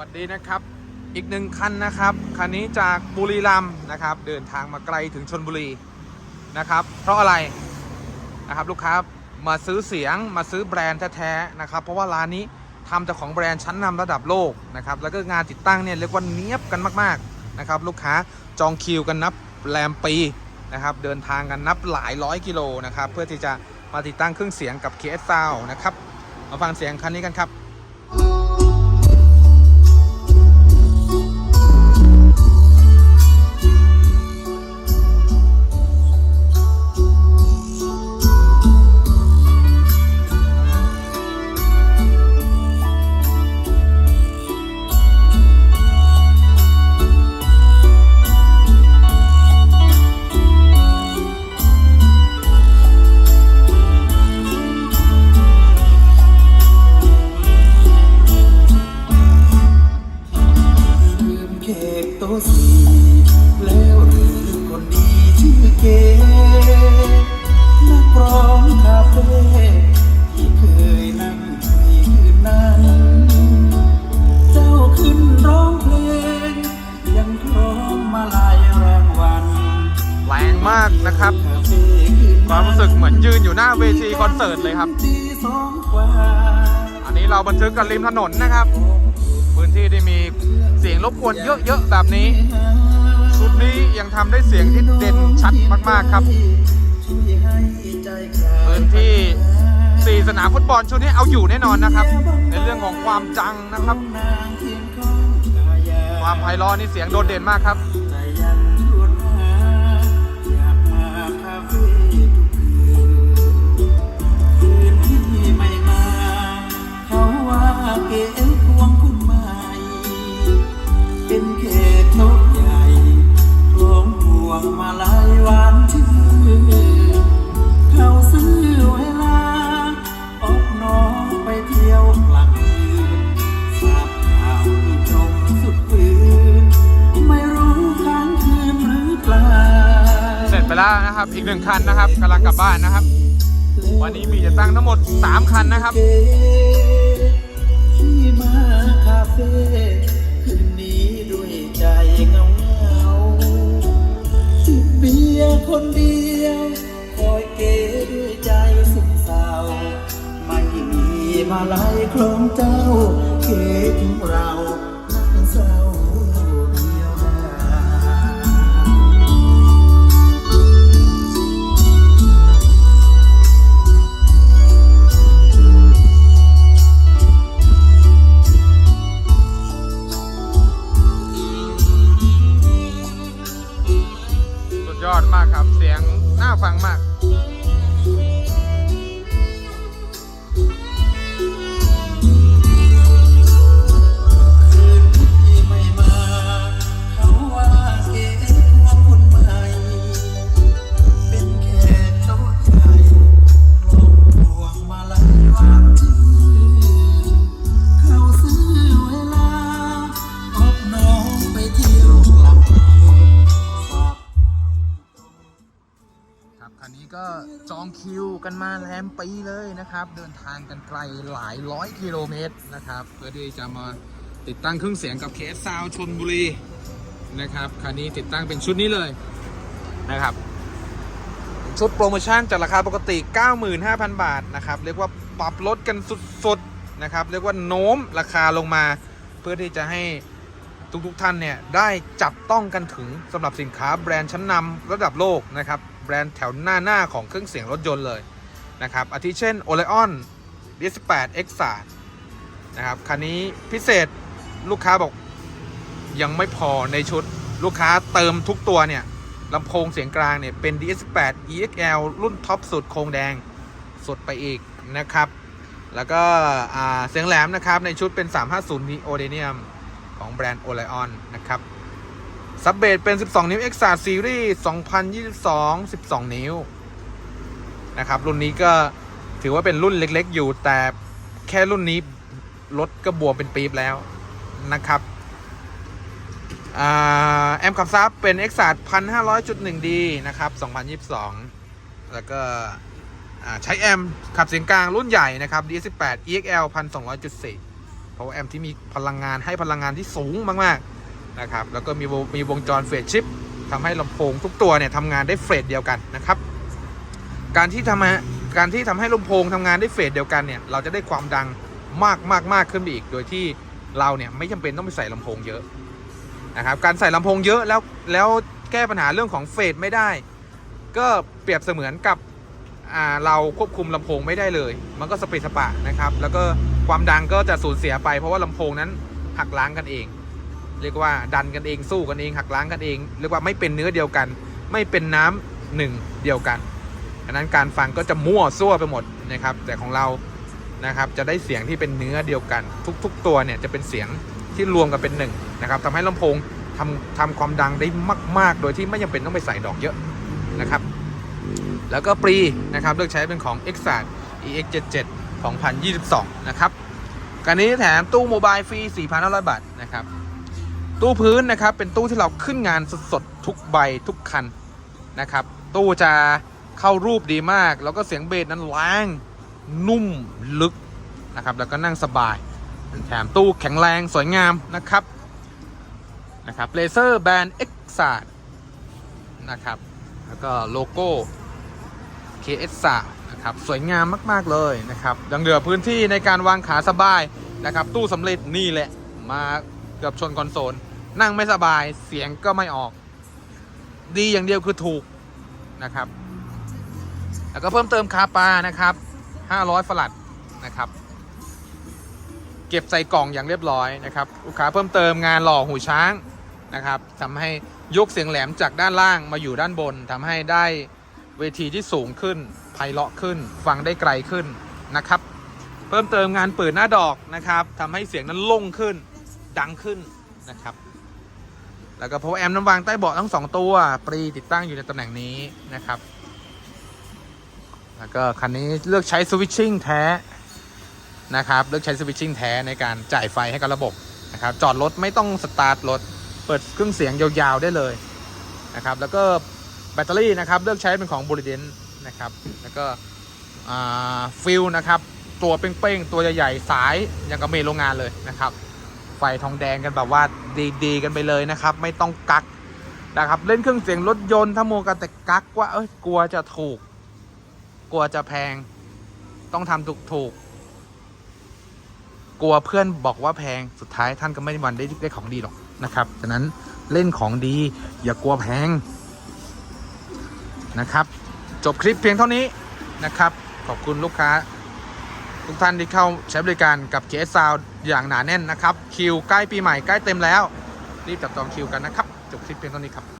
วัสดีนะครับ อีกหนึ่งคันนะครับ คันนี้จากบุรีรัมย์นะครับ เดินทางมาไกลถึงชนบุรีนะครับ เพราะอะไรนะครับลูกค้ามาซื้อเสียงมาซื้อแบรนด์แท้ๆนะครับ เพราะว่าร้านนี้ทำแต่ของแบรนด์ชั้นนำระดับโลกนะครับ แล้วก็งานติดตั้งเนี่ยเรียกว่าเนี้ยบกันมากๆนะครับ ลูกค้าจองคิวกันนับแรมปีนะครับ เดินทางกันนับหลายร้อยกิโลนะครับ เพื่อที่จะมาติดตั้งเครื่องเสียงกับ KS Sound นะครับ มาฟังเสียงคันนี้กันครับ เค้กโต๊ะสี่แล้วหรือคนดีชื่อเกนักร้องคาเฟ่ที่เคยนั่งคุยคืนนั้น เจ้าขึ้นร้องเพลง ยังคล้องมาลายรางวัลแรงมากนะครับ ความรู้สึกเหมือนยืนอยู่หน้าเวทีคอนเสิร์ตเลยครับ อันนี้เราบันทึกกันริมถนนนะครับ ที่ที่มีเสียงรบกวนเยอะๆแบบนี้ ชุดนี้ยังทำได้เสียงที่เด่นชัดมากๆครับพื้นที่4สนามฟุตบอลชุดนี้เอาอยู่แน่นอนนะครับ ในเรื่องของความจังนะครับ ความไพเราะนี่เสียงโดดเด่นมากครับเก เป็นเขตโชคใหญ่พร้อมพวงมาลายหวานชื่อเขาซื้อเวลาออกน้องไปเที่ยวกลางคืนทราบข่าวที่ชมสุดฝืนไม่รู้ค้างคืนหรือเปล่าเสร็จไปแล้วนะครับ อีกหนึ่งคันนะครับกำลังกลับบ้านนะครับ วันนี้มีจะตั้งทั้งหมด 3 คันนะครับ ที่มาคาเฟ่ ลายคลองเจ้าเก๋ถึงเรานั่งเศร้าเดียวดายสุดยอดมากครับ เสียงน่าฟังมาก ก็จองคิวกันมาแรมปีเลยนะครับ เดินทางกันไกลหลายร้อยกิโลเมตรนะครับ เพื่อที่จะมาติดตั้งเครื่องเสียงกับเคสซาวชนบุรีนะครับคันนี้ติดตั้งเป็นชุดนี้เลยนะครับ ชุดโปรโมชั่นจากราคาปกติ 95,000 บาทนะครับ เรียกว่าปรับลดกันสุดๆนะครับ เรียกว่าโน้มราคาลงมา เพื่อที่จะให้ทุกๆท่านเนี่ยได้จับต้องกันถึงสำหรับสินค้าแบรนด์ชั้นนำระดับโลกนะครับ บรนด์แถวหน้าหน้าของเครื่องเสียงรถยนต์เลยนะครับอาทิเช่น o l e o n D18 X 3 นะครับคันนี้พิเศษลูกค้าบอกยังไม่พอในชุดลูกค้าเติมทุกตัวเนี่ยลำโพงเสียงกลางเนี่ยเป็น DS8 EXL รุ่นท็อปสุดโครงแดงสุดไปอีกนะครับ แล้วก็เสียงแหลมนะครับในชุดเป็น 350 Neodymium ของแบรนด์ Orion นะครับ ซับเบสเป็น 12 นิ้ว Extra Series 2022 12 นิ้ว นะครับ รุ่นนี้ก็ถือว่าเป็นรุ่นเล็กๆอยู่ แต่แค่รุ่นนี้ รถก็บวมเป็นปี๊บแล้วนะครับอแอมขับซับเป็น x 1 5 0 0 1 d นะครับ 2022 แล้วก็ใช้แอมขับเสียงกลางรุ่นใหญ่นะครับ D18 EXL 1200.4 power amp ที่มีพลังงานให้พลังงานที่สูงมากๆ นะครับ แล้วก็มีมีวงจรเฟสชิปทำให้ลำโพงทุกตัวเนี่ยทำงานได้เฟสเดียวกันนะครับ การที่ทำให้การที่ทำให้ลำโพงทำงานได้เฟสเดียวกันเนี่ยเราจะได้ความดังมากมากมากขึ้นไปอีก โดยที่เราเนี่ยไม่จำเป็นต้องไปใส่ลำโพงเยอะนะครับ การใส่ลำโพงเยอะแล้วแล้วแก้ปัญหาเรื่องของเฟสไม่ได้ ก็เปรียบเสมือนกับเราควบคุมลำโพงไม่ได้เลย มันก็สเปซสปะนะครับ แล้วก็ความดังก็จะสูญเสียไปเพราะว่าลำโพงนั้นหักล้างกันเอง เรียกว่าดันกันเองสู้กันเองหักล้างกันเองเรียกว่าไม่เป็นเนื้อเดียวกัน ไม่เป็นน้ำหนึ่งเดียวกันดังนั้นการฟังก็จะมั่วซั่วไปหมดนะครับ แต่ของเรานะครับจะได้เสียงที่เป็นเนื้อเดียวกัน ทุก ๆ ตัวเนี่ยจะเป็นเสียงที่รวมกันเป็นหนึ่งนะครับทำให้ลำโพงทำทำความดังได้มากๆ โดยที่ไม่จำเป็นต้องไปใส่ดอกเยอะนะครับ แล้วก็ปรีนะครับเลือกใช้เป็นของ e x a t EX77 2022 นะครับการนี้แถมตู้โมบายฟรี 4,500 บาทนะครับ ตู้พื้นนะครับ เป็นตู้ที่เราขึ้นงานสดๆทุกใบทุกคันนะครับ ตู้จะเข้ารูปดีมาก แล้วก็เสียงเบสนั้นแรงนุ่มลึกนะครับ แล้วก็นั่งสบาย แถมตู้แข็งแรงสวยงามนะครับนะครับเลเซอร์แบรนด์ e x a t นะครับ แล้วก็โลโก้ KS3 นะครับ สวยงามมาก ๆ เลยนะครับยังเหลือพื้นที่ในการวางขาสบายนะครับ ตู้สำเร็จนี่แหละ มาเกือบชนคอนโซล นั่งไม่สบายเสียงก็ไม่ออก ดีอย่างเดียวคือถูกนะครับ แล้วก็เพิ่มเติมคาปานะครับ 500ฝลัดนะครับ เก็บใส่กล่องอย่างเรียบร้อยนะครับ ลูกค้าเพิ่มเติมงานหล่อหูช้างนะครับทำให้ยกเสียงแหลมจากด้านล่างมาอยู่ด้านบนทำให้ได้เวทีที่สูงขึ้นไพเราะขึ้น ฟังได้ไกลขึ้นนะครับ เพิ่มเติมงานเปิดหน้าดอกนะครับทำให้เสียงนั้นล่งขึ้นดังขึ้นนะครับ แล้วก็ power amp น้ำวางใต้เบาะทั้งสองตัวปรีติดตั้งอยู่ในตำแหน่งนี้นะครับ แล้วก็คันนี้เลือกใช้สวิตชิ่งแท้นะครับเลือกใช้สวิตชิ่งแท้ในการจ่ายไฟให้กับระบบนะครับจอดรถไม่ต้องสตาร์ทรถเปิดเครื่องเสียงยาวๆได้เลยนะครับแล้วก็แบตเตอรี่นะครับเลือกใช้เป็นของบริเดนนะครับแล้วก็ฟิลนะครับตัวเป้งๆ ตัวใหญ่ๆ สายอย่างกับเมนโรงงานเลยนะครับ ไฟทองแดงกันแบบว่าดีๆกันไปเลยนะครับ ไม่ต้องกักนะครับ เล่นเครื่องเสียงรถยนต์ถ้าโมวกันแต่กักว่าเอ้ยกลัวจะถูก กลัวจะแพง ต้องทำถูกถูกๆกลัวเพื่อนบอกว่าแพงสุดท้ายท่านก็ไม่มีวันได้ได้ของดีหรอกนะครับฉะนั้นเล่นของดี อย่ากลัวแพงนะครับ จบคลิปเพียงเท่านี้นะครับ ขอบคุณลูกค้า ทุกท่านที่เข้าใช้บริการกับ KS Sound อย่างหนาแน่นนะครับ คิวใกล้ปีใหม่ใกล้เต็มแล้ว รีบจับจองคิวกันนะครับ จบคลิปเพียงเท่านี้ครับ